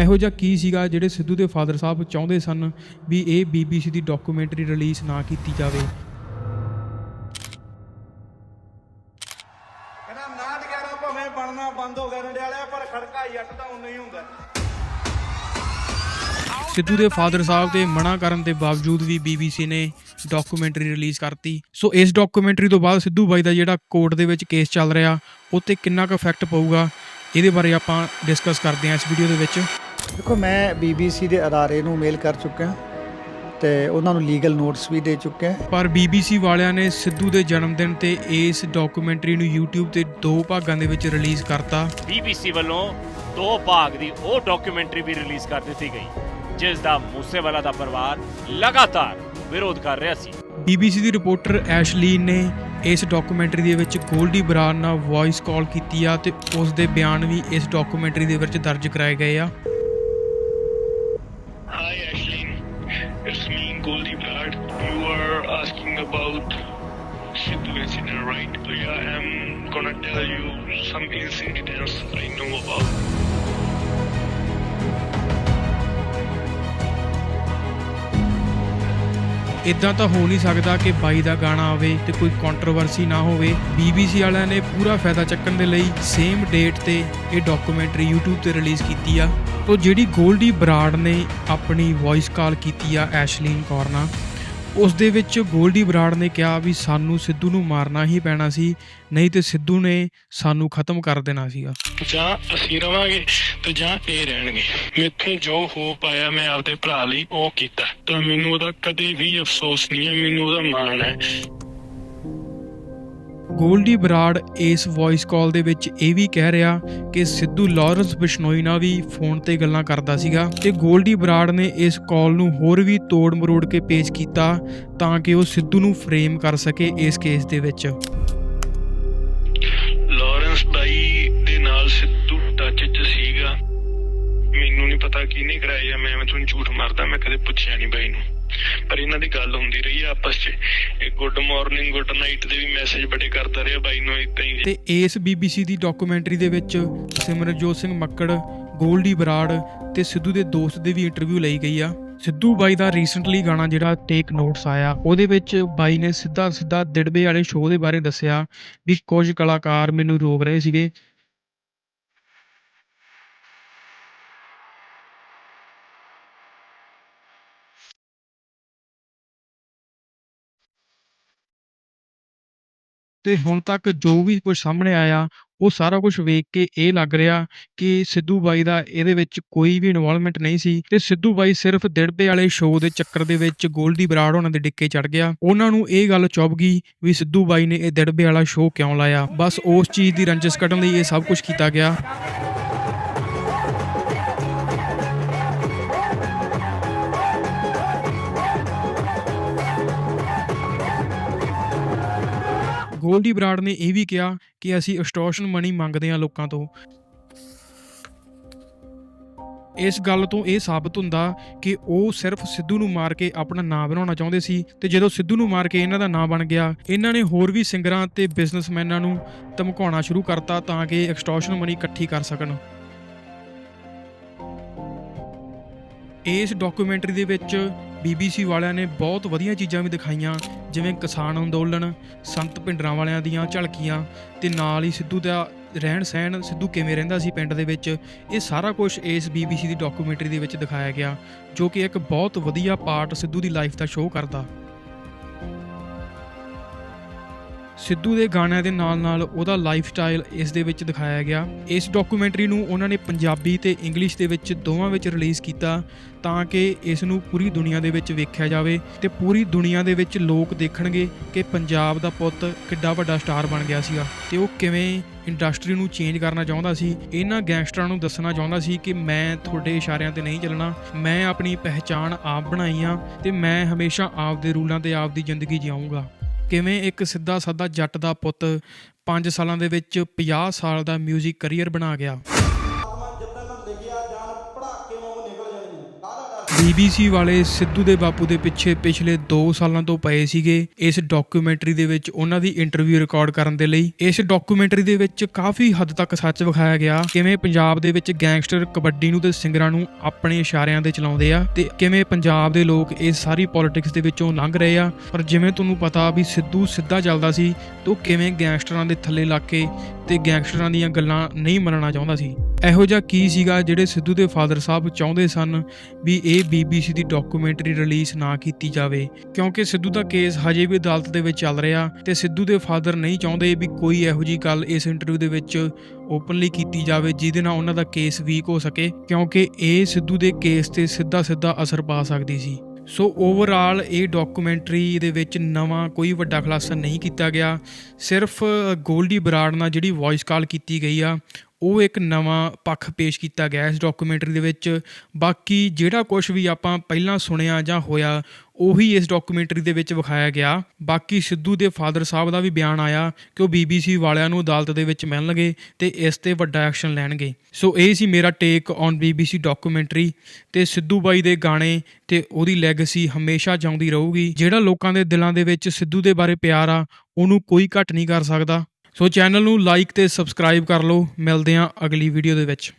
ਇਹੋ ਜਿਹਾ ਕੀ ਸੀਗਾ ਜਿਹੜੇ ਸਿੱਧੂ ਦੇ ਫਾਦਰ ਸਾਹਿਬ ਚਾਹੁੰਦੇ ਸਨ ਵੀ ਇਹ BBC ਦੀ ਡਾਕੂਮੈਂਟਰੀ ਰਿਲੀਜ਼ ਨਾ ਕੀਤੀ ਜਾਵੇ? ਕਹਿੰਦਾ ਨਾ ਟਿਕਾਣਾ ਭਾਵੇਂ ਬਣਨਾ ਬੰਦ ਹੋ ਗਿਆ ਨਡਿਆਲਿਆ ਪਰ ਖੜਕਾ ਜੱਟ ਦਾ ਉਨਾ ਹੀ ਹੁੰਦਾ। ਸਿੱਧੂ ਦੇ ਫਾਦਰ ਸਾਹਿਬ ਦੇ ਮਨਾ ਕਰਨ ਦੇ ਬਾਵਜੂਦ ਵੀ BBC ਨੇ ਡਾਕੂਮੈਂਟਰੀ ਰਿਲੀਜ਼ ਕਰਤੀ। ਸੋ ਇਸ ਡਾਕੂਮੈਂਟਰੀ ਤੋਂ ਬਾਅਦ ਸਿੱਧੂ ਬਾਈ ਦਾ ਜਿਹੜਾ ਕੋਰਟ ਦੇ ਵਿੱਚ ਕੇਸ ਚੱਲ ਰਿਹਾ ਉਹ 'ਤੇ ਕਿੰਨਾ ਕੁ ਇਫੈਕਟ ਪਊਗਾ ਇਹਦੇ ਬਾਰੇ ਆਪਾਂ ਡਿਸਕਸ ਕਰਦੇ ਹਾਂ ਇਸ ਵੀਡੀਓ ਦੇ ਵਿੱਚ। ਦੇਖੋ ਮੈਂ BBC ਦੇ ਅਦਾਰੇ ਨੂੰ ਮੇਲ ਕਰ ਚੁੱਕਿਆ ਤੇ ਉਹਨਾਂ ਨੂੰ ਲੀਗਲ ਨੋਟਿਸ ਵੀ ਦੇ ਚੁੱਕਿਆ। ਪਰ BBC ਵਾਲਿਆਂ ਨੇ ਸਿੱਧੂ ਦੇ ਜਨਮ ਦਿਨ ਤੇ ਇਸ ਡਾਕੂਮੈਂਟਰੀ ਨੂੰ YouTube ਤੇ ਦੋ ਭਾਗਾਂ ਦੇ ਵਿੱਚ ਰਿਲੀਜ਼ ਕਰਤਾ। BBC ਵੱਲੋਂ ਦੋ ਭਾਗ ਦੀ ਉਹ ਡਾਕੂਮੈਂਟਰੀ ਵੀ ਰਿਲੀਜ਼ ਕਰ ਦਿੱਤੀ ਗਈ ਜਿਸ ਦਾ ਮੂਸੇਵਾਲਾ ਦਾ ਪਰਿਵਾਰ ਲਗਾਤਾਰ ਵਿਰੋਧ ਕਰ ਰਿਹਾ ਸੀ। BBC ਦੀ ਰਿਪੋਰਟਰ ਐਸ਼ਲੀਨ ਨੇ ਇਸ ਡਾਕੂਮੈਂਟਰੀ ਦੇ ਵਿੱਚ ਗੋਲਡੀ ਬਰਾੜ ਨਾਲ ਵੌਇਸ ਕਾਲ ਕੀਤੀ ਆ ਤੇ ਉਸ ਦੇ ਬਿਆਨ ਵੀ ਇਸ ਡਾਕੂਮੈਂਟਰੀ ਦੇ ਵਿੱਚ ਦਰਜ ਕਰਾਏ ਗਏ ਆ। Right? Yeah, I'm gonna tell you some incidents I know about. ਇਦਾਂ ਤਾਂ ਹੋ ਨਹੀਂ ਸਕਦਾ ਕਿ ਬਾਈ ਦਾ ਗਾਣਾ ਆਵੇ ਤੇ ਕੋਈ ਕੰਟਰੋਵਰਸੀ ਨਾ ਹੋਵੇ BBC ਵਾਲਿਆਂ ਨੇ ਪੂਰਾ ਫਾਇਦਾ ਚੱਕਣ ਦੇ ਲਈ ਸੇਮ ਡੇਟ ਤੇ ਇਹ ਡਾਕੂਮੈਂਟਰੀ YouTube ਤੇ ਰਿਲੀਜ਼ ਕੀਤੀ ਆ ਤੋ ਜਿਹੜੀ ਗੋਲਡੀ ਬਰਾੜ ਨੇ ਆਪਣੀ ਵੌਇਸ ਕਾਲ ਕੀਤੀ ਆ ਐਸ਼ਲੀਨ ਕੌਰ ਨਾਲ ਉਸ ਦੇ ਵਿੱਚ ਗੋਲਡੀ ਬਰਾੜ ਨੇ ਕਿਹਾ ਵੀ ਸਾਨੂੰ ਸਿੱਧੂ ਨੂੰ ਮਾਰਨਾ ਹੀ ਪੈਣਾ ਸੀ, ਨਹੀਂ ਤੇ ਸਿੱਧੂ ਨੇ ਸਾਨੂੰ ਖਤਮ ਕਰ ਦੇਣਾ ਸੀਗਾ। ਜਾਂ ਅਸੀਂ ਰਵਾਂਗੇ ਤੇ ਜਾਂ ਇਹ ਰਹਿਣਗੇ। ਮੈਥੋਂ ਜੋ ਹੋ ਪਾਇਆ ਮੈਂ ਆਪਦੇ ਭਰਾ ਲਈ ਉਹ ਕੀਤਾ। ਤਾਂ ਮੈਨੂੰ ਉਹਦਾ ਕਦੇ ਵੀ ਅਫਸੋਸ ਨਹੀਂ ਹੈ, ਮੈਨੂੰ ਉਹਦਾ ਮਾਣ ਹੈ। ਗੋਲਡੀ ਬਰਾੜ ਇਸ ਵੌਇਸ ਕਾਲ ਦੇ ਵਿੱਚ ਇਹ ਵੀ ਕਹਿ ਰਿਹਾ ਕਿ ਸਿੱਧੂ ਲਾਰੈਂਸ ਬਿਸ਼ਨੋਈ ਨਾਲ ਵੀ ਫੋਨ ਤੇ ਗੱਲਾਂ ਕਰਦਾ ਸੀਗਾ ਤੇ ਗੋਲਡੀ ਬਰਾੜ ਨੇ ਇਸ ਕਾਲ ਨੂੰ ਹੋਰ ਵੀ ਤੋੜ ਮਰੋੜ ਕੇ ਪੇਸ਼ ਕੀਤਾ ਤਾਂ ਕਿ ਉਹ ਸਿੱਧੂ ਨੂੰ ਫਰੇਮ ਕਰ ਸਕੇ ਇਸ ਕੇਸ ਦੇ ਵਿੱਚ। ਲਾਰੈਂਸ ਬਾਈ ਦੇ ਨਾਲ ਸਿੱਧੂ ਟੱਚ 'ਚ ਸੀਗਾ। ਮੈਨੂੰ ਨਹੀਂ ਪਤਾ ਕਿਹਨੇ ਕਰਾਇਆ ਜਾਂ ਮੈਂ ਮੈਂ ਤੁਹਾਨੂੰ ਝੂਠ ਮਾਰਦਾ, ਮੈਂ ਕਦੇ ਪੁੱਛਿਆ ਨਹੀਂ ਬਾਈ ਨੂੰ। ਪਰ ਇਹਨਾਂ ਦੀ ਗੱਲ ਹੁੰਦੀ ਰਹੀ ਆ ਆਪਸ 'ਚ। ਇਹ ਗੁੱਡ ਮਾਰਨਿੰਗ ਗੁੱਡ ਨਾਈਟ ਦੇ ਵੀ ਮੈਸੇਜ ਬੜੇ ਕਰਦਾ ਰਿਹਾ ਬਾਈ ਨੂੰ ਇਦਾਂ ਹੀ। ਤੇ ਇਸ BBC ਦੀ ਡਾਕੂਮੈਂਟਰੀ ਦੇ ਵਿੱਚ ਸਿਮਰਨਜੋਤ ਸਿੰਘ ਮੱਕੜ, ਗੋਲਡੀ ਬਰਾੜ ਤੇ ਸਿੱਧੂ ਦੇ ਦੋਸਤ ਦੇ ਵੀ ਇੰਟਰਵਿਊ ਲਈ ਗਈ ਆ। ਸਿੱਧੂ ਬਾਈ ਦਾ ਰੀਸੈਂਟਲੀ ਗਾਣਾ ਜਿਹੜਾ ਟੇਕ ਨੋਟਸ ਆਇਆ, ਉਹਦੇ ਵਿੱਚ ਬਾਈ ਨੇ ਸਿੱਧਾ ਸਿੱਧਾ ਦਿੜਬੇ ਵਾਲੇ ਸ਼ੋਅ ਦੇ ਬਾਰੇ ਦੱਸਿਆ ਵੀ ਕੁਝ ਕਲਾਕਾਰ ਮੈਨੂੰ ਰੋਕ ਰਹੇ ਸੀਗੇ। ਤੇ ਹੁਣ ਤੱਕ ਜੋ ਵੀ ਕੁਝ ਸਾਹਮਣੇ ਆਇਆ, ਉਹ ਸਾਰਾ ਕੁਝ ਵੇਖ ਕੇ ਇਹ ਲੱਗ ਰਿਹਾ ਕਿ ਸਿੱਧੂ ਬਾਈ ਦਾ ਇਹਦੇ ਵਿੱਚ ਕੋਈ ਵੀ ਇਨਵੋਲਵਮੈਂਟ ਨਹੀਂ ਸੀ ਤੇ ਸਿੱਧੂ ਬਾਈ ਸਿਰਫ ਦਿੜਬੇ ਵਾਲੇ ਸ਼ੋਅ ਦੇ ਚੱਕਰ ਦੇ ਵਿੱਚ ਗੋਲਡੀ ਬਰਾੜ ਉਹਨਾਂ ਦੇ ਡਿੱਕੇ ਚੜ ਗਿਆ। ਉਹਨਾਂ ਨੂੰ ਇਹ ਗੱਲ ਚੁੱਭ ਗਈ ਵੀ ਸਿੱਧੂ ਬਾਈ ਨੇ ਇਹ ਦਿੜਬੇ ਵਾਲਾ ਸ਼ੋਅ ਕਿਉਂ ਲਾਇਆ? ਬਸ ਉਸ ਚੀਜ਼ ਦੀ ਰੰਜਿਸ਼ ਕੱਢਣ ਲਈ ਇਹ ਸਭ ਕੁਝ ਕੀਤਾ ਗਿਆ। ਗੋਲਡੀ ਬਰਾੜ ਨੇ ਇਹ ਵੀ ਕਿਹਾ ਕਿ ਅਸੀਂ ਐਕਸਟੋਰਸ਼ਨ ਮਨੀ ਮੰਗਦੇ ਹਾਂ ਲੋਕਾਂ ਤੋਂ। ਇਸ ਗੱਲ ਤੋਂ ਇਹ ਸਾਬਤ ਹੁੰਦਾ ਕਿ ਉਹ ਸਿਰਫ ਸਿੱਧੂ ਨੂੰ ਮਾਰ ਕੇ ਆਪਣਾ ਨਾਂ ਬਣਾਉਣਾ ਚਾਹੁੰਦੇ ਸੀ ਤੇ ਜਦੋਂ ਸਿੱਧੂ ਨੂੰ ਮਾਰ ਕੇ ਇਹਨਾਂ ਦਾ ਨਾਂ ਬਣ ਗਿਆ, ਇਹਨਾਂ ਨੇ ਹੋਰ ਵੀ ਸਿੰਗਰਾਂ ਤੇ ਬਿਜ਼ਨਸਮੈਨਾਂ ਨੂੰ ਧਮਕਾਉਣਾ ਸ਼ੁਰੂ ਕਰਤਾ ਤਾਂ ਕਿ ਐਕਸਟੋਰਸ਼ਨ ਮਨੀ ਇਕੱਠੀ ਕਰ ਸਕਣ। ਇਸ ਡਾਕੂਮੈਂਟਰੀ ਦੇ ਵਿੱਚ BBC ਵਾਲਿਆਂ ਨੇ ਬਹੁਤ ਵਧੀਆ ਚੀਜ਼ਾਂ ਵੀ ਦਿਖਾਈਆਂ ਜਿਵੇਂ ਕਿਸਾਨ ਅੰਦੋਲਨ, ਸੰਤ ਭਿੰਡਰਾਂ ਵਾਲਿਆਂ ਦੀਆਂ ਝਲਕੀਆਂ ਤੇ ਨਾਲ ਹੀ ਸਿੱਧੂ ਦਾ ਰਹਿਣ ਸਹਿਣ, ਸਿੱਧੂ ਕਿਵੇਂ ਰਹਿੰਦਾ ਸੀ ਪਿੰਡ ਦੇ ਵਿੱਚ, ਇਹ ਸਾਰਾ ਕੁਝ ਇਸ BBC ਦੀ ਡਾਕੂਮੈਂਟਰੀ ਦੇ ਵਿੱਚ ਦਿਖਾਇਆ ਗਿਆ, ਜੋ ਕਿ ਇੱਕ ਬਹੁਤ ਵਧੀਆ ਪਾਰਟ ਸਿੱਧੂ ਦੀ ਲਾਈਫ ਦਾ ਸ਼ੋਅ ਕਰਦਾ। ਸਿੱਧੂ ਦੇ ਗਾਣਿਆਂ ਦੇ ਨਾਲ-ਨਾਲ ਉਹਦਾ ਲਾਈਫ ਸਟਾਈਲ ਇਸ ਦੇ ਵਿੱਚ ਦਿਖਾਇਆ ਗਿਆ। ਇਸ ਡਾਕੂਮੈਂਟਰੀ ਨੂੰ ਉਹਨਾਂ ਨੇ ਪੰਜਾਬੀ ਤੇ ਇੰਗਲਿਸ਼ ਦੇ ਵਿੱਚ ਦੋਵਾਂ ਵਿੱਚ ਰਿਲੀਜ਼ ਕੀਤਾ ਤਾਂ ਕਿ ਇਸ ਨੂੰ ਪੂਰੀ ਦੁਨੀਆ ਦੇ ਵਿੱਚ ਵੇਖਿਆ ਜਾਵੇ ਤੇ ਪੂਰੀ ਦੁਨੀਆ ਦੇ ਵਿੱਚ ਲੋਕ ਦੇਖਣਗੇ ਕਿ ਪੰਜਾਬ ਦਾ ਪੁੱਤ ਕਿੱਡਾ ਵੱਡਾ ਸਟਾਰ ਬਣ ਗਿਆ ਸੀਗਾ ਤੇ ਉਹ ਕਿਵੇਂ ਇੰਡਸਟਰੀ ਨੂੰ ਚੇਂਜ ਕਰਨਾ ਚਾਹੁੰਦਾ ਸੀ। ਇਹਨਾਂ ਗੈਂਗਸਟਰਾਂ ਨੂੰ ਦੱਸਣਾ ਚਾਹੁੰਦਾ ਸੀ ਕਿ ਮੈਂ ਤੁਹਾਡੇ ਇਸ਼ਾਰਿਆਂ ਤੇ ਨਹੀਂ ਚੱਲਣਾ। ਮੈਂ ਆਪਣੀ ਪਹਿਚਾਣ ਆਪ ਬਣਾਈ ਆ ਤੇ ਮੈਂ ਹਮੇਸ਼ਾ ਆਪ ਦੇ ਰੂਲਾਂ ਤੇ ਆਪ ਦੀ ਜ਼ਿੰਦਗੀ ਜਿਊਂਗਾ। ਕਿਵੇਂ ਇੱਕ ਸਿੱਧਾ ਸਾਦਾ ਜੱਟ ਦਾ ਪੁੱਤ 5 ਸਾਲਾਂ ਦੇ ਵਿੱਚ 50 ਸਾਲ ਦਾ 뮤직 ਕੈਰੀਅਰ ਬਣਾ ਗਿਆ? BBC ਵਾਲੇ ਸਿੱਧੂ ਦੇ ਬਾਪੂ ਦੇ ਪਿੱਛੇ ਪਿਛਲੇ 2 ਸਾਲਾਂ ਤੋਂ ਪਏ ਸੀਗੇ। ਇਸ ਡਾਕੂਮੈਂਟਰੀ ਦੇ ਵਿੱਚ ਉਹਨਾਂ ਦੀ ਇੰਟਰਵਿਊ ਰਿਕਾਰਡ ਕਰਨ ਦੇ ਲਈ ਇਸ ਡਾਕੂਮੈਂਟਰੀ ਦੇ ਵਿੱਚ ਕਾਫੀ ਹੱਦ ਤੱਕ ਸੱਚ ਵਿਖਾਇਆ ਗਿਆ। ਕਿਵੇਂ ਪੰਜਾਬ ਦੇ ਵਿੱਚ ਗੈਂਗਸਟਰ ਕਬੱਡੀ ਨੂੰ ਤੇ ਸਿੰਗਰਾਂ ਨੂੰ ਆਪਣੇ ਇਸ਼ਾਰਿਆਂ ਦੇ ਚਲਾਉਂਦੇ ਆ ਤੇ ਕਿਵੇਂ ਪੰਜਾਬ ਦੇ ਲੋਕ ਇਹ ਸਾਰੀ ਪੋਲਿਟਿਕਸ ਦੇ ਵਿੱਚੋਂ ਲੰਘ ਰਹੇ ਆ। ਪਰ ਜਿਵੇਂ ਤੁਹਾਨੂੰ ਪਤਾ ਵੀ ਸਿੱਧੂ ਸਿੱਧਾ ਚੱਲਦਾ ਸੀ ਤੇ ਉਹ ਕਿਵੇਂ ਗੈਂਗਸਟਰਾਂ ਦੇ ਥੱਲੇ ਲੱਗ ਕੇ ਤੇ ਗੈਂਗਸਟਰਾਂ ਦੀਆਂ ਗੱਲਾਂ ਨਹੀਂ ਮੰਨਣਾ ਚਾਹੁੰਦਾ ਸੀ। ਇਹੋ ਜਿਹਾ ਕੀ ਸੀਗਾ ਜਿਹੜੇ ਸਿੱਧੂ ਦੇ ਫਾਦਰ ਸਾਹਿਬ ਚਾਹੁੰਦੇ ਸਨ ਵੀ ਇਹ BBC ਦੀ ਡਾਕੂਮੈਂਟਰੀ ਰਿਲੀਜ਼ ਨਾ ਕੀਤੀ ਜਾਵੇ? ਕਿਉਂਕਿ ਸਿੱਧੂ ਦਾ ਕੇਸ ਹਜੇ ਵੀ ਅਦਾਲਤ ਦੇ ਵਿੱਚ ਚੱਲ ਰਿਹਾ ਤੇ ਸਿੱਧੂ ਦੇ ਫਾਦਰ ਨਹੀਂ ਚਾਹੁੰਦੇ ਵੀ ਕੋਈ ਇਹੋ ਜੀ ਗੱਲ ਇਸ ਇੰਟਰਵਿਊ ਦੇ ਵਿੱਚ ਓਪਨਲੀ ਕੀਤੀ ਜਾਵੇ ਜਿਹਦੇ ਨਾਲ ਉਹਨਾਂ ਦਾ ਕੇਸ ਵੀਕ ਹੋ ਸਕੇ, ਕਿਉਂਕਿ ਇਹ ਸਿੱਧੂ ਦੇ ਕੇਸ ਤੇ ਸਿੱਧਾ ਸਿੱਧਾ ਅਸਰ ਪਾ ਸਕਦੀ ਸੀ। ਸੋ ਓਵਰਆਲ ਇਹ ਡਾਕੂਮੈਂਟਰੀ ਦੇ ਵਿੱਚ ਨਵਾਂ ਕੋਈ ਵੱਡਾ ਖੁਲਾਸਾ ਨਹੀਂ ਕੀਤਾ ਗਿਆ। ਸਿਰਫ ਗੋਲਡੀ ਬਰਾੜ ਨਾਲ ਜਿਹੜੀ ਵੌਇਸ ਕਾਲ ਕੀਤੀ ਗਈ ਆ ਉਹ ਇੱਕ ਨਵਾਂ ਪੱਖ ਪੇਸ਼ ਕੀਤਾ ਗਿਆ ਇਸ ਡਾਕੂਮੈਂਟਰੀ ਦੇ ਵਿੱਚ। ਬਾਕੀ ਜਿਹੜਾ ਕੁਝ ਵੀ ਆਪਾਂ ਪਹਿਲਾਂ ਸੁਣਿਆ ਜਾਂ ਹੋਇਆ, ਉਹੀ ਇਸ ਡਾਕੂਮੈਂਟਰੀ ਦੇ ਵਿੱਚ ਵਿਖਾਇਆ ਗਿਆ। ਬਾਕੀ ਸਿੱਧੂ ਦੇ ਫਾਦਰ ਸਾਹਿਬ ਦਾ ਵੀ ਬਿਆਨ ਆਇਆ ਕਿ ਉਹ BBC ਵਾਲਿਆਂ ਨੂੰ ਅਦਾਲਤ ਦੇ ਵਿੱਚ ਮਿਲਣਗੇ ਤੇ ਇਸ ਤੇ ਵੱਡਾ ਐਕਸ਼ਨ ਲੈਣਗੇ। ਸੋ ਇਹ ਸੀ ਮੇਰਾ ਟੇਕ ਔਨ BBC ਡਾਕੂਮੈਂਟਰੀ ਤੇ ਸਿੱਧੂ ਬਾਈ ਦੇ ਗਾਣੇ ਤੇ ਉਹਦੀ ਲੈਗੇਸੀ ਹਮੇਸ਼ਾ ਜਾਉਂਦੀ ਰਹੂਗੀ। ਜਿਹੜਾ ਲੋਕਾਂ ਦੇ ਦਿਲਾਂ ਦੇ ਵਿੱਚ ਸਿੱਧੂ ਦੇ ਬਾਰੇ ਪਿਆਰ ਆ, ਉਹਨੂੰ ਕੋਈ ਘਟ ਨਹੀਂ ਕਰ ਸਕਦਾ। ਸੋ ਚੈਨਲ ਨੂੰ ਲਾਈਕ ਤੇ ਸਬਸਕ੍ਰਾਈਬ ਕਰ ਲਓ। ਮਿਲਦੇ ਹਾਂ ਅਗਲੀ ਵੀਡੀਓ ਦੇ ਵਿੱਚ।